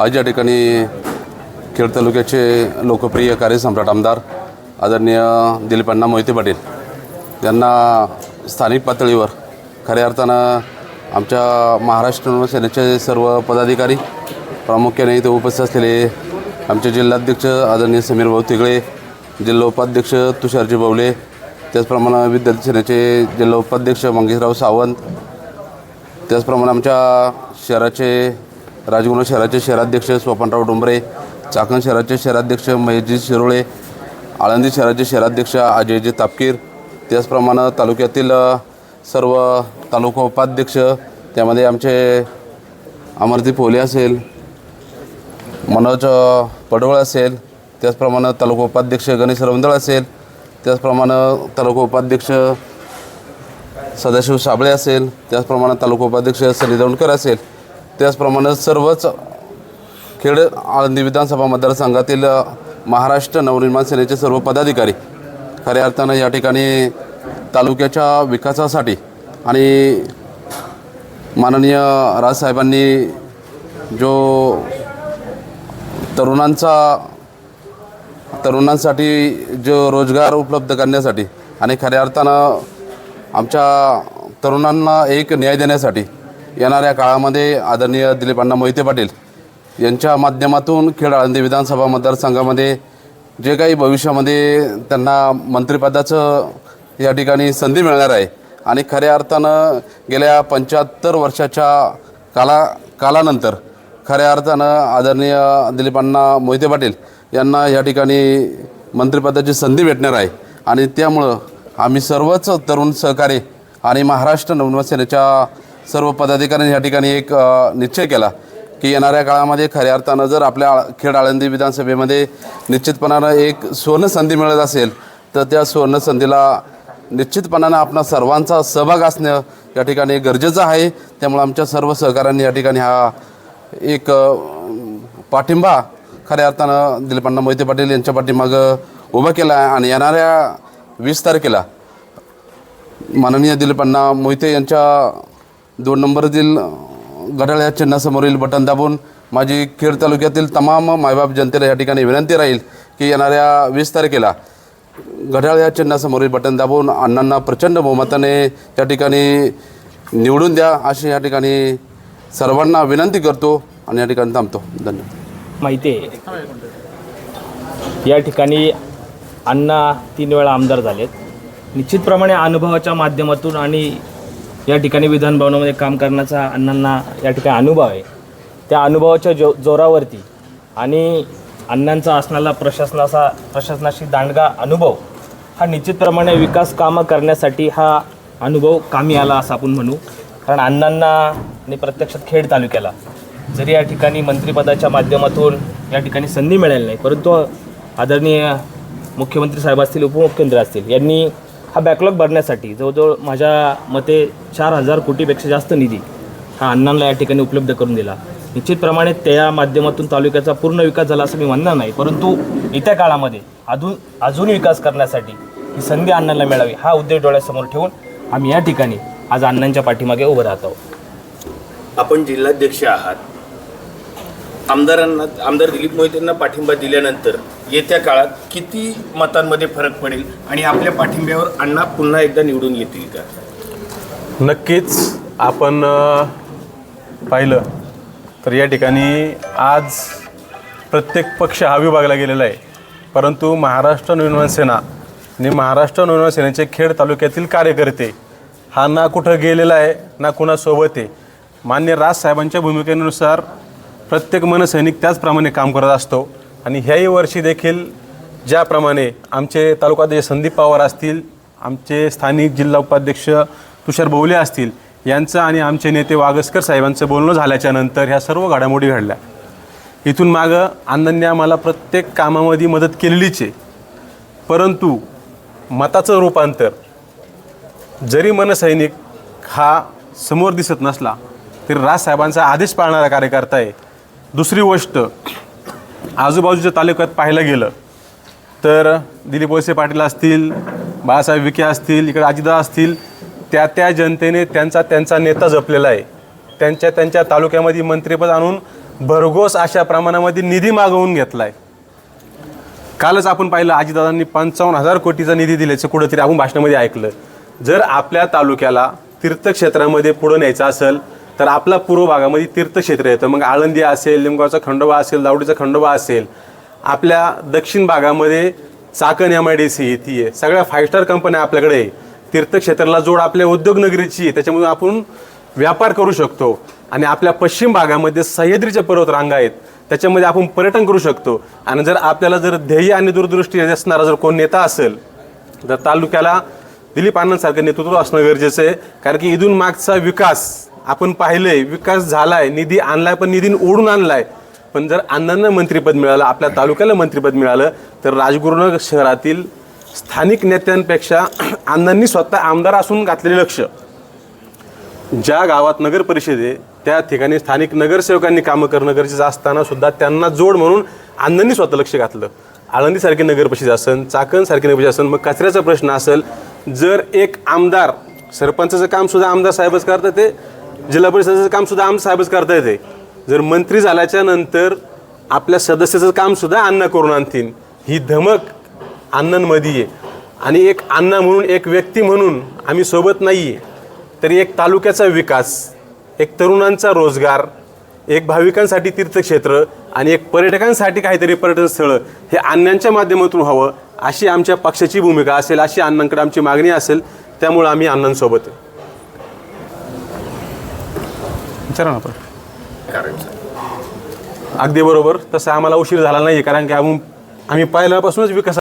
आज या ठिकाणी खेड तालुक्याचे लोकप्रिय कार्यसम्राट आमदार आदरणीय दिलीप मोहिते पाटील यांना स्थानिक पातळीवर खऱ्या अर्थानं आमच्या महाराष्ट्र सेनेचे सर्व पदाधिकारी प्रामुख्याने इथे उपस्थित असलेले आमचे जिल्हाध्यक्ष आदरणीय समीर भाऊ तिगळे जिल्हा उपाध्यक्ष तुषारजी बवले त्याचप्रमाणे विद्यार्थी सेनेचे जिल्हा उपाध्यक्ष मंगेशराव सावंत त्याचप्रमाणे आमच्या शहराचे राजगुरू शहराचे शहराध्यक्ष स्वपनराव डोंबरे चाकण शहराचे शहराध्यक्ष महेशजी शिरोळे आळंदी शहराचे शहराध्यक्ष अजयजी तापकीर त्याचप्रमाणे तालुक्यातील सर्व तालुका उपाध्यक्ष त्यामध्ये आमचे अमरती पोले असेल मनोज पडवळ असेल त्याचप्रमाणे तालुका उपाध्यक्ष गणेश रवंदळ असेल त्याचप्रमाणे तालुका उपाध्यक्ष सदाशिव साबळे असेल त्याचप्रमाणे तालुका उपाध्यक्ष सनी दौंडकर असेल. त्याचप्रमाणे सर्वच खेड आळंदी विधानसभा मतदारसंघातील महाराष्ट्र नवनिर्माण सेनेचे सर्व पदाधिकारी खऱ्या अर्थानं या ठिकाणी तालुक्याच्या विकासासाठी आणि माननीय राजसाहेबांनी जो तरुणांचा तरुणांसाठी जो रोजगार उपलब्ध करण्यासाठी आणि खऱ्या अर्थानं आमच्या तरुणांना एक न्याय देण्यासाठी येणाऱ्या काळामध्ये आदरणीय दिलीप अण्णा मोहिते पाटील यांच्या माध्यमातून खेड आळंदी विधानसभा मतदारसंघामध्ये जे काही भविष्यामध्ये त्यांना मंत्रिपदाचं या ठिकाणी संधी मिळणार आहे आणि खऱ्या अर्थानं गेल्या पंच्याहत्तर वर्षाच्या काला कालानंतर खऱ्या अर्थानं आदरणीय दिलीपांना मोहिते पाटील यांना या ठिकाणी मंत्रिपदाची संधी भेटणार आहे. आणि त्यामुळं आम्ही सर्वच तरुण सहकारी आणि महाराष्ट्र नवनिर्माण सेनेच्या सर्व पदाधिकाऱ्यांनी या ठिकाणी एक निश्चय केला की येणाऱ्या काळामध्ये खऱ्या अर्थानं जर आपल्या खेड आळंदी विधानसभेमध्ये निश्चितपणानं एक सुवर्ण संधी मिळत असेल तर त्या सुवर्ण संधीला निश्चितपणानं आपणा सर्वांचा सहभाग असणं या ठिकाणी गरजेचं आहे. त्यामुळे आमच्या सर्व सहकाऱ्यांनी या ठिकाणी हा एक पाठिंबा खऱ्या अर्थानं दिलीपांना मोहिते पाटील यांच्या पाठीमागं उभा केला आहे आणि येणाऱ्या वीस तारखेला माननीय दिलीपांना मोहिते यांच्या दोन नंबरतील घड्याळ्या चिन्हासमोरील बटन दाबून माझी खेड तालुक्यातील तमाम मायबाप जनतेला या ठिकाणी विनंती राहील की येणाऱ्या वीस तारखेला घड्याळ या चिन्हासमोरील बटन दाबून अण्णांना प्रचंड बहुमताने त्या ठिकाणी निवडून द्या अशी या ठिकाणी सर्वांना विनंती करतो आणि या ठिकाणी थांबतो. धन्यवाद. माहिती आहे. या ठिकाणी अण्णा तीन वेळा आमदार झालेत. निश्चितप्रमाणे अनुभवाच्या माध्यमातून आणि या ठिकाणी विधानभवनामध्ये काम करण्याचा अण्णांना या ठिकाणी अनुभव आहे. त्या अनुभवाच्या जो जोरावरती आणि अण्णांचा असणारा प्रशासनाचा प्रशासनाशी दांडगा अनुभव हा निश्चितप्रमाणे विकास कामं करण्यासाठी हा अनुभव कामी आला असं आपण म्हणू. कारण अण्णांना आणि प्रत्यक्षात खेड तालुक्याला जरी या ठिकाणी मंत्रिपदाच्या माध्यमातून या ठिकाणी संधी मिळाली नाही परंतु आदरणीय मुख्यमंत्री साहेब असतील उपमुख्यमंत्री असतील यांनी हा बॅकलॉग भरण्यासाठी जवळजवळ माझ्या मते चार हजार कोटीपेक्षा जास्त निधी हा अण्णांना या ठिकाणी उपलब्ध करून दिला. निश्चितप्रमाणे त्या माध्यमातून तालुक्याचा पूर्ण विकास झाला असं मी म्हणणार नाही. परंतु येत्या काळामध्ये अजून अजून विकास करण्यासाठी ही संधी अण्णांना मिळावी हा उद्देश डोळ्यासमोर ठेवून आम्ही या ठिकाणी आज अण्णांच्या पाठीमागे उभं राहत आहोत. आपण जिल्हाध्यक्ष आहात. आमदारांना आमदार दिलीप मोहितेंना पाठिंबा दिल्यानंतर येत्या काळात किती मतांमध्ये फरक पडेल आणि आपल्या पाठिंब्यावर अण्णा पुन्हा एकदा निवडून येतील का? नक्कीच आपण पाहिलं तर या ठिकाणी आज प्रत्येक पक्ष हा विभागला गेलेला आहे. परंतु महाराष्ट्र निर्माण सेना आणि महाराष्ट्र निर्माण सेनेचे खेड तालुक्यातील कार्यकर्ते हा ना कुठं गेलेला आहे ना कुणासोबत आहे मान्य राजसाहेबांच्या भूमिकेनुसार प्रत्येक मनसैनिक त्याचप्रमाणे काम करत असतो. आणि ह्याही वर्षी देखील ज्याप्रमाणे आमचे तालुकाध्यक्ष संदीप पवार असतील आमचे स्थानिक जिल्हा उपाध्यक्ष तुषार भोवले असतील यांचं आणि आमचे नेते वागसकर साहेबांचं बोलणं झाल्याच्यानंतर ह्या सर्व घडामोडी घडल्या. इथून मागं आनंदने आम्हाला प्रत्येक कामामध्ये मदत केलेलीच आहे. परंतु मताचं रूपांतर जरी मनसैनिक हा समोर दिसत नसला तरी राजसाहेबांचा आदेश पाळणारा कार्यकर्ता आहे. दुसरी गोष्ट आजूबाजूच्या तालुक्यात पाहायला गेलं तर दिलीप वळसे पाटील असतील बाळासाहेब विखे असतील इकडे अजिदा असतील त्या त्या जनतेने त्यांचा त्यांचा नेता जपलेला आहे. त्यांच्या त्यांच्या तालुक्यामध्ये मंत्रिपद आणून भरघोस अशा प्रमाणामध्ये निधी मागवून घेतला आहे कालच आपण पाहिलं आजीदादांनी पंचावन्न हजार कोटीचा निधी दिल्याचं कुठंतरी आपण भाषणामध्ये ऐकलं. जर आपल्या तालुक्याला तीर्थक्षेत्रामध्ये पुढं न्यायचं असेल तर आपला पूर्व भागामध्ये तीर्थक्षेत्र येतं मग आळंदी असेल लिमगावचा खंडोबा असेल दावडीचा खंडोबा असेल आपल्या दक्षिण भागामध्ये Chakan M I D C येते आहे. सगळ्या फाईव्ह स्टार कंपन्या आपल्याकडे तीर्थक्षेत्राला जोड आपल्या उद्योगनगरीची आहे. त्याच्यामुळे आपण व्यापार करू शकतो. आणि आपल्या पश्चिम भागामध्ये सह्याद्रीच्या पर्वत रांगा आहेत. त्याच्यामध्ये आपण पर्यटन करू शकतो. आणि जर आपल्याला जर ध्येय आणि दूरदृष्टी असणारा जर कोण नेता असेल तर तालुक्याला दिलीप आनंदसारखं नेतृत्व असणं गरजेचं आहे. कारण की इथून मागचा विकास आपण पाहिलंय विकास झालाय निधी आणलाय पण निधी ओढून आणलाय. पण जर अण्णांना मंत्रिपद मिळालं आपल्या तालुक्याला मंत्रिपद मिळालं तर राजगुरुनगर शहरातील स्थानिक नेत्यांपेक्षा अण्णांनी स्वतः आमदार असून घातलेले लक्ष. ज्या गावात नगर परिषद आहे त्या ठिकाणी स्थानिक नगरसेवकांनी कामं करणं गरजेचं असताना सुद्धा त्यांना जोड म्हणून अण्णांनी स्वतः लक्ष घातलं. आळंदीसारखी नगर परिषद असेल चाकणसारखी नगर परिषद असेल मग कचऱ्याचा प्रश्न असेल जर एक आमदार सरपंचाचं काम सुद्धा आमदार साहेबच करतात ते जिल्हा परिषदेचं काम सुद्धा आमदार साहेबच करता येते जर मंत्री झाल्याच्यानंतर आपल्या सदस्याचं काम सुद्धा अण्णा करून आणतील. ही धमक अण्णांमध्ये आहे. आणि एक अण्णा म्हणून एक व्यक्ती म्हणून आम्ही सोबत नाही आहे तरी एक तालुक्याचा विकास एक तरुणांचा रोजगार एक भाविकांसाठी तीर्थक्षेत्र आणि एक पर्यटकांसाठी काहीतरी पर्यटन स्थळं हे अण्णांच्या माध्यमातून व्हावं अशी आमच्या पक्षाची भूमिका असेल अशी अण्णांकडे आमची मागणी असेल त्यामुळं आम्ही अण्णांसोबत आहे. विचारा ना आपण कारण अगदी बरोबर. तसं आम्हाला उशीर झाला नाही कारण की आम्ही आम्ही पहिल्यापासूनच विकास